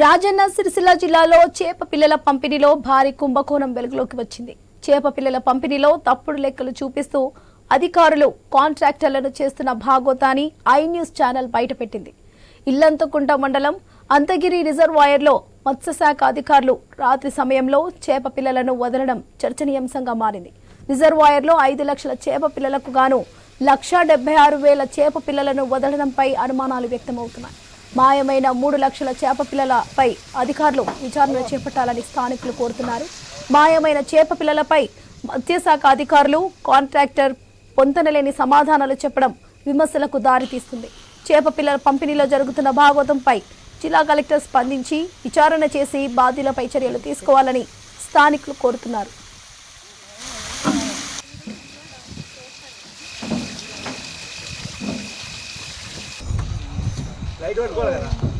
రాజన్న సిరిసిల్ల జిల్లాలో చేప పిల్లల పంపిణీలో భారీ కుంభకోణం వెలుగులోకి వచ్చింది. చేప పిల్లల పంపిణీలో తప్పుడు లెక్కలు చూపిస్తూ అధికారులు కాంట్రాక్టర్లను చేస్తున్న భాగోతాన్ని ఐ న్యూస్ ఛానల్ బయటపెట్టింది. ఇల్లంతకుంట మండలం అంతగిరి రిజర్వాయర్లో మత్స్యశాఖ అధికారులు రాత్రి సమయంలో చేప పిల్లలను వదలడం చర్చనీయాంశంగా మారింది. రిజర్వాయర్లో ఐదు లక్షల చేప పిల్లలకు గాను లక్షా డెబ్బై ఆరు వేల చేప పిల్లలను వదలడంపై అనుమానాలు వ్యక్తమవుతున్నాయి. మాయమైన మూడు లక్షల చేప పిల్లలపై అధికారులు విచారణ చేపట్టాలని స్థానికులు కోరుతున్నారు. మాయమైన చేప పిల్లలపై మత్స్యశాఖ అధికారులు కాంట్రాక్టర్ పొంతనలేని సమాధానాలు చెప్పడం విమర్శలకు దారితీస్తుంది చేప పిల్లల పంపిణీలో జరుగుతున్న భాగవతంపై జిల్లా కలెక్టర్ స్పందించి విచారణ చేసి బాధ్యులపై చర్యలు తీసుకోవాలని స్థానికులు కోరుతున్నారు. 来一桌过来了。